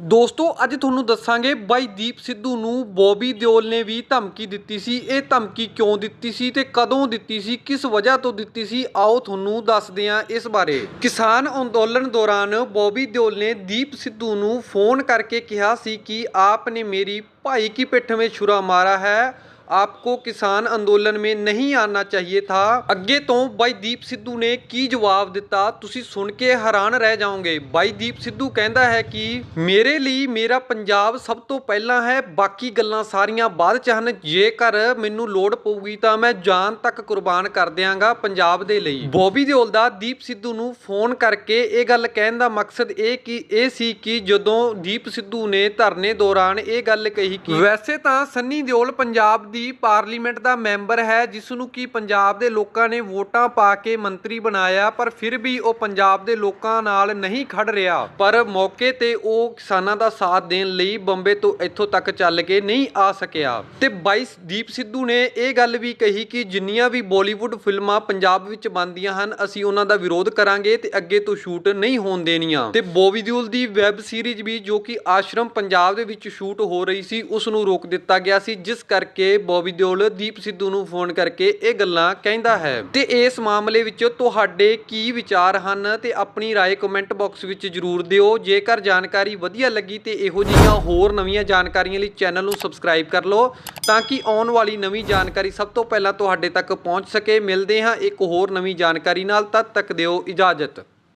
ਦੋਸਤੋ, ਅੱਜ ਤੁਹਾਨੂੰ ਦੱਸਾਂਗੇ ਬਾਈ ਦੀਪ ਸਿੱਧੂ ਨੂੰ ਬੋਬੀ ਦਿਓਲ ਨੇ ਵੀ ਧਮਕੀ ਦਿੱਤੀ ਸੀ। ਇਹ ਧਮਕੀ ਕਿਉਂ ਦਿੱਤੀ ਸੀ ਤੇ ਕਦੋਂ ਦਿੱਤੀ ਸੀ? ਕਿਸ ਵਜ੍ਹਾ ਤੋਂ ਦਿੱਤੀ ਸੀ? ਆਓ ਤੁਹਾਨੂੰ ਦੱਸਦੇ ਹਾਂ ਇਸ ਬਾਰੇ। ਕਿਸਾਨ ਅੰਦੋਲਨ ਦੌਰਾਨ ਬੋਬੀ ਦਿਓਲ ਨੇ ਦੀਪ ਸਿੱਧੂ ਨੂੰ ਫੋਨ ਕਰਕੇ ਕਿਹਾ ਸੀ ਕਿ ਆਪ ਨੇ ਮੇਰੀ ਭਾਈ ਕੀ ਪਿੱਠ ਵਿੱਚ ਛੁਰਾ ਮਾਰਾ ਹੈ? आपको किसान ਅੰਦੋਲਨ में नहीं आना चाहिए था ਅੱਗੇ ਤੋਂ ਬਾਈ ਦੀਪ ਸਿੱਧੂ ਨੇ ਕੀ ਜਵਾਬ ਦਿੱਤਾ ਤੁਸੀਂ ਸੁਣ ਕੇ ਹੈਰਾਨ ਰਹਿ ਜਾਓਗੇ ਬਾਈ ਦੀਪ ਸਿੱਧੂ ਕਹਿੰਦਾ ਹੈ ਕਿ ਮੇਰੇ ਲਈ ਮੇਰਾ ਪੰਜਾਬ ਸਭ ਤੋਂ ਪਹਿਲਾਂ ਹੈ ਬਾਕੀ ਗੱਲਾਂ ਸਾਰੀਆਂ ਬਾਅਦ ਚ ਹਨ ਜੇਕਰ ਮੈਨੂੰ ਲੋੜ ਪਊਗੀ ਤਾਂ ਮੈਂ ਜਾਨ ਤੱਕ ਕੁਰਬਾਨ ਕਰ ਦਿਆਂਗਾ ਪੰਜਾਬ ਦੇ ਲਈ ਬੋਬੀ ਦਿਓਲ ਦਾ ਦੀਪ ਸਿੱਧੂ ਨੂੰ ਫੋਨ ਕਰਕੇ ਇਹ ਗੱਲ ਕਹਿਣ ਦਾ ਮਕਸਦ ਇਹ ਕਿ ਇਹ ਸੀ ਕਿ ਜਦੋਂ ਦੀਪ ਸਿੱਧੂ ਨੇ ਧਰਨੇ ਦੌਰਾਨ ਇਹ ਗੱਲ ਕਹੀ ਕਿ ਵੈਸੇ ਤਾਂ ਸੰਨੀ ਦਿਓਲ ਪੰਜਾਬ ਦੀ ਪਾਰਲੀਮੈਂਟ ਦਾ ਮੈਂਬਰ ਹੈ ਜਿਸ ਨੂੰ ਕਿ ਪੰਜਾਬ ਦੇ ਲੋਕਾਂ ਨੇ ਵੋਟਾਂ ਪਾ ਕੇ ਮੰਤਰੀ ਬਣਾਇਆ, ਪਰ ਫਿਰ ਵੀ ਉਹ ਪੰਜਾਬ ਦੇ ਲੋਕਾਂ ਨਾਲ ਨਹੀਂ ਖੜ ਰਿਹਾ। ਪਰ ਮੌਕੇ ਤੇ ਉਹ ਕਿਸਾਨਾਂ ਦਾ ਸਾਥ ਦੇਣ ਲਈ ਬੰਬੇ ਤੋਂ ਇੱਥੋਂ ਤੱਕ ਚੱਲ ਕੇ ਨਹੀਂ ਆ ਸਕਿਆ। ਤੇ 22 ਦੀਪ ਸਿੱਧੂ ਨੇ ਇਹ ਗੱਲ ਵੀ ਕਹੀ ਕਿ ਜਿੰਨੀਆਂ ਵੀ ਬਾਲੀਵੁੱਡ ਫਿਲਮਾਂ ਪੰਜਾਬ ਵਿੱਚ ਬਣਦੀਆਂ ਹਨ, ਅਸੀਂ ਉਹਨਾਂ ਦਾ ਵਿਰੋਧ ਕਰਾਂਗੇ ਤੇ ਅੱਗੇ ਤੋਂ ਸ਼ੂਟ ਨਹੀਂ ਹੋਣ ਦੇਣੀਆਂ। ਤੇ ਬੋਬੀ ਦਿਓਲ ਦੀ ਵੈਬ ਸੀਰੀਜ਼ ਵੀ ਜੋ ਕਿ ਆਸ਼ਰਮ ਪੰਜਾਬ ਦੇ ਵਿੱਚ ਸ਼ੂਟ ਹੋ ਰਹੀ ਸੀ, ਉਸ ਨੂੰ ਰੋਕ ਦਿੱਤਾ ਗਿਆ ਸੀ, ਜਿਸ ਕਰਕੇ ਬੋਬੀ ਦਿਓਲ ਦੀਪ ਸਿੱਧੂ ਨੂੰ ਫੋਨ ਕਰਕੇ ਇਹ ਗੱਲਾਂ ਕਹਿੰਦਾ ਹੈ ਤੇ ਇਸ ਮਾਮਲੇ ਵਿੱਚ ਤੁਹਾਡੇ ਕੀ ਵਿਚਾਰ ਹਨ ਤੇ ਆਪਣੀ رائے ਕਮੈਂਟ ਬਾਕਸ ਵਿੱਚ ਜਰੂਰ ਦਿਓ ਜੇਕਰ ਜਾਣਕਾਰੀ ਵਧੀਆ ਲੱਗੀ ਤੇ ਇਹੋ ਜਿਹੀਆਂ ਹੋਰ ਨਵੀਆਂ ਜਾਣਕਾਰੀਆਂ ਲਈ ਚੈਨਲ ਨੂੰ ਸਬਸਕ੍ਰਾਈਬ ਕਰ ਲਓ ਤਾਂ ਕਿ ਆਉਣ ਵਾਲੀ ਨਵੀਂ ਜਾਣਕਾਰੀ ਸਭ ਤੋਂ ਪਹਿਲਾਂ ਤੁਹਾਡੇ ਤੱਕ ਪਹੁੰਚ ਸਕੇ ਮਿਲਦੇ ਹਾਂ ਇੱਕ ਹੋਰ ਨਵੀਂ ਜਾਣਕਾਰੀ ਨਾਲ ਤਦ ਤੱਕ ਦਿਓ ਇਜਾਜ਼ਤ